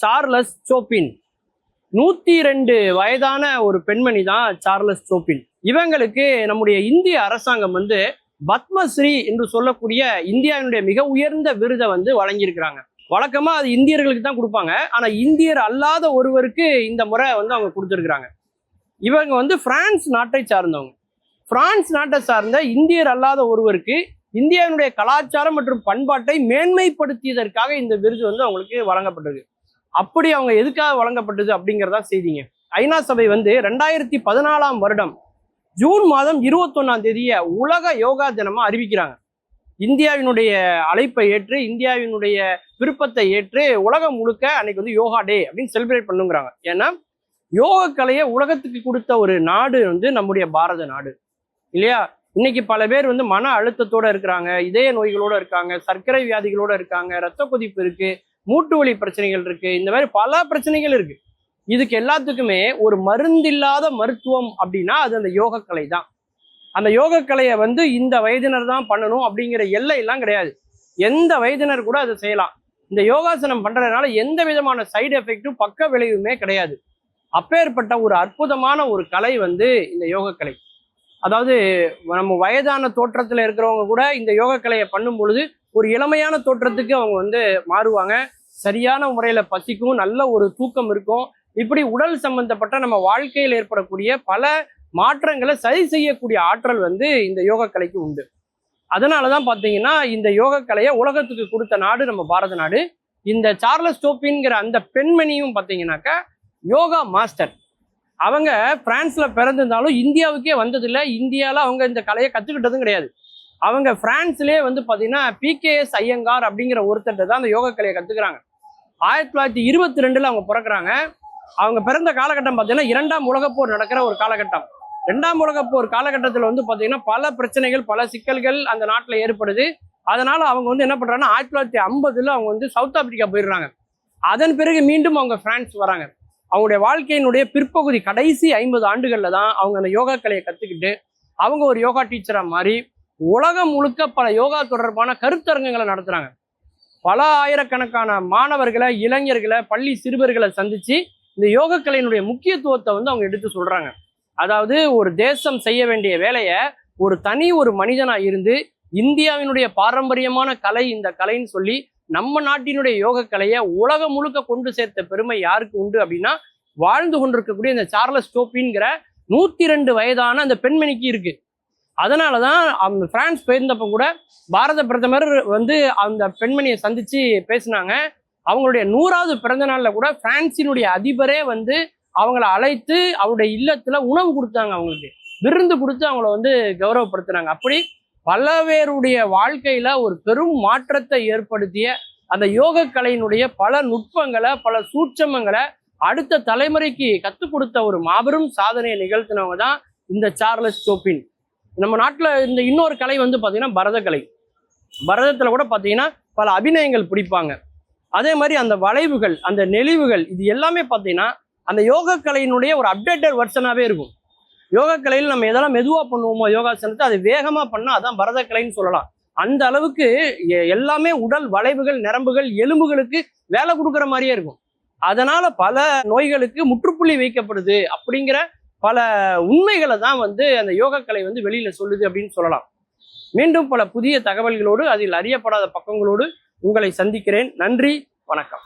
Charles சோப்பின். நூத்தி ரெண்டு வயதான ஒரு பெண்மணி தான் சார்லஸ் சோப்பின். இவங்களுக்கு நம்முடைய இந்திய அரசாங்கம் வந்து பத்மஸ்ரீ என்று சொல்லக்கூடிய இந்தியாவினுடைய மிக உயர்ந்த விருதை வந்து வழங்கியிருக்கிறாங்க. வழக்கமா அது இந்தியர்களுக்கு தான் கொடுப்பாங்க. ஆனா இந்தியர் அல்லாத ஒருவருக்கு இந்த முறை வந்து அவங்க கொடுத்துருக்குறாங்க. இவங்க வந்து பிரான்ஸ் நாட்டை சார்ந்தவங்க. பிரான்ஸ் நாட்டை சார்ந்த இந்தியர் அல்லாத ஒருவருக்கு இந்தியாவினுடைய கலாச்சாரம் மற்றும் பண்பாட்டை மேன்மைப்படுத்தியதற்காக இந்த விருது வந்து அவங்களுக்கு வழங்கப்பட்டது அப்படி அவங்க எதுக்காக வழங்கப்பட்டது அப்படிங்கிறதா செய்திங்க. ஐநா சபை வந்து ரெண்டாயிரத்தி பதினாலாம் வருடம் ஜூன் மாதம் இருபத்தொன்னாம் தேதிய உலக யோகா தினமா அறிவிக்கிறாங்க. இந்தியாவினுடைய அழைப்பை ஏற்று இந்தியாவினுடைய விருப்பத்தை ஏற்று உலகம் முழுக்க அன்னைக்கு வந்து யோகா டே அப்படின்னு செலிப்ரேட் பண்ணுங்கிறாங்க. ஏன்னா யோக கலையை உலகத்துக்கு கொடுத்த ஒரு நாடு வந்து நம்முடைய பாரத நாடு. இல்லையா? இன்னைக்கு பல பேர் வந்து மன அழுத்தத்தோட இருக்கிறாங்க இதய நோய்களோட இருக்காங்க சர்க்கரை வியாதிகளோட இருக்காங்க ரத்த கொதிப்பு இருக்கு மூட்டு வலி பிரச்சனைகள் இருக்கு. இந்த மாதிரி பல பிரச்சனைகள் இருக்கு. இதுக்கு எல்லாத்துக்குமே ஒரு மருந்தில்லாத மருத்துவம் அப்படின்னா அது அந்த யோக கலை தான். அந்த யோக கலையை வந்து இந்த வயதினர் தான் பண்ணணும் அப்படிங்கிற எல்லை எல்லாம் கிடையாது. எந்த வயதினர் கூட அதை செய்யலாம். இந்த யோகாசனம் பண்றதுனால எந்த விதமான சைடு எஃபெக்டும் பக்க விளைவுமே கிடையாது. அப்பேற்பட்ட ஒரு அற்புதமான ஒரு கலை வந்து இந்த யோக கலை அதாவது நம்ம வயதான தோற்றத்தில் இருக்கிறவங்க கூட இந்த யோக கலையை பண்ணும் பொழுது ஒரு இளமையான தோற்றத்துக்கு அவங்க வந்து மாறுவாங்க. சரியான முறையில பசிக்கும் நல்ல ஒரு தூக்கம் இருக்கும். இப்படி உடல் சம்பந்தப்பட்ட நம்ம வாழ்க்கையில் ஏற்படக்கூடிய பல மாற்றங்களை சரி செய்யக்கூடிய ஆற்றல் வந்து இந்த யோக கலைக்கு உண்டு. அதனாலதான் பாத்தீங்கன்னா இந்த யோக கலையை உலகத்துக்கு கொடுத்த நாடு நம்ம பாரத நாடு. இந்த சார்லஸ் டோப்பின்ங்கிற அந்த பெண்மணியும் பாத்தீங்கன்னாக்கா யோகா மாஸ்டர். அவங்க பிரான்ஸ்ல பிறந்திருந்தாலும் இந்தியாவுக்கே வந்ததில்லை. இந்தியாவில் அவங்க இந்த கலையை கத்துக்கிட்டதும் கிடையாது. அவங்க பிரான்ஸ்லேயே வந்து பார்த்தீங்கன்னா பிகேஎஸ் ஐயங்கார் அப்படிங்கிற ஒருத்தர்கிட்ட தான் அந்த யோக கலையை கற்றுக்குறாங்க ஆயிரத்தி தொள்ளாயிரத்தி இருபத்தி ரெண்டில் அவங்க பிறக்கிறாங்க. அவங்க பிறந்த காலகட்டம் பார்த்தீங்கன்னா இரண்டாம் உலகப்போர் நடக்கிற ஒரு காலகட்டம். ரெண்டாம் உலகப்போர் காலகட்டத்தில் வந்து பார்த்தீங்கன்னா பல பிரச்சனைகள் பல சிக்கல்கள் அந்த நாட்டில் ஏற்படுது. அதனால அவங்க வந்து என்ன பண்ணுறாங்கன்னா ஆயிரத்தி தொள்ளாயிரத்தி ஐம்பதுல அவங்க வந்து சவுத் ஆப்பிரிக்கா போயிடுறாங்க. அதன் பிறகு மீண்டும் அவங்க பிரான்ஸ் வராங்க. அவங்களுடைய வாழ்க்கையினுடைய பிற்பகுதி கடைசி ஐம்பது ஆண்டுகளில் தான் அவங்க அந்த யோகா கலையை கற்றுக்கிட்டு அவங்க ஒரு யோகா டீச்சராக மாறி உலகம் முழுக்க பல யோகா தொடர்பான கருத்தரங்குகளை நடத்துகிறாங்க பல ஆயிரக்கணக்கான மாணவர்களை இளைஞர்களை பள்ளி சிறுவர்களை சந்திச்சு இந்த யோகக்கலையினுடைய முக்கியத்துவத்தை வந்து அவங்க எடுத்து சொல்கிறாங்க அதாவது ஒரு தேசம் செய்ய வேண்டிய வேலையை ஒரு தனி ஒரு மனிதனாக இருந்து இந்தியாவினுடைய பாரம்பரியமான கலை இந்த கலைன்னு சொல்லி நம்ம நாட்டினுடைய யோக கலையை உலகம் முழுக்க கொண்டு சேர்த்த பெருமை யாருக்கு உண்டு அப்படின்னா வாழ்ந்து கொண்டிருக்கக்கூடிய இந்த சார்லஸ் டோப்பின்கிற நூத்தி ரெண்டு வயதான அந்த பெண்மணிக்கு இருக்கு. அதனாலதான் அந்த பிரான்ஸ் போயிருந்தப்போ கூட பாரத பிரதமர் வந்து அந்த பெண்மணியை சந்தித்து பேசினாங்க. அவங்களுடைய நூறாவது பிறந்த நாளில் கூட பிரான்சினுடைய அதிபரே வந்து அவங்கள அழைத்து அவருடைய இல்லத்தில் உணவு கொடுத்தாங்க அவங்களுக்கு. விருந்து கொடுத்து அவங்கள வந்து கௌரவப்படுத்தினாங்க. அப்படி பல பேருடைய ஒரு பெரும் மாற்றத்தை ஏற்படுத்திய அந்த யோக கலையினுடைய பல நுட்பங்களை பல சூட்சமங்களை அடுத்த தலைமுறைக்கு கற்றுக் கொடுத்த ஒரு மாபெரும் சாதனையை நிகழ்த்தினவங்க தான் இந்த சார்லஸ் சோப்பின். நம்ம நாட்டில் இந்த இன்னொரு கலை வந்து பார்த்தீங்கன்னா பரதக்கலை. பரதத்தில் கூட பார்த்தீங்கன்னா பல அபிநயங்கள் பிடிப்பாங்க. அதே மாதிரி அந்த வளைவுகள் அந்த நெளிவுகள் இது எல்லாமே பார்த்தீங்கன்னா அந்த யோக கலையினுடைய ஒரு அப்டேட்டட் வெர்ஷனாகவே இருக்கும். யோக கலையில் நம்ம எதெல்லாம் மெதுவாக பண்ணுவோமோ யோகாசனத்தை அது வேகமாக பண்ணால் அதான் பரதக்கலைன்னு சொல்லலாம். அந்த அளவுக்கு எ- எல்லாமே உடல் வளைவுகள் நரம்புகள் எலும்புகளுக்கு வேலை கொடுக்குற மாதிரியே இருக்கும். அதனால பல நோய்களுக்கு முற்றுப்புள்ளி வைக்கப்படுது அப்படிங்கிற பல உண்மைகளை தான் வந்து அந்த யோகக்கலை கலை வந்து வெளியில சொல்லுது அப்படின்னு சொல்லலாம். மீண்டும் பல புதிய தகவல்களோடு அதில் அறியப்படாத பக்கங்களோடு உங்களை சந்திக்கிறேன். நன்றி வணக்கம்.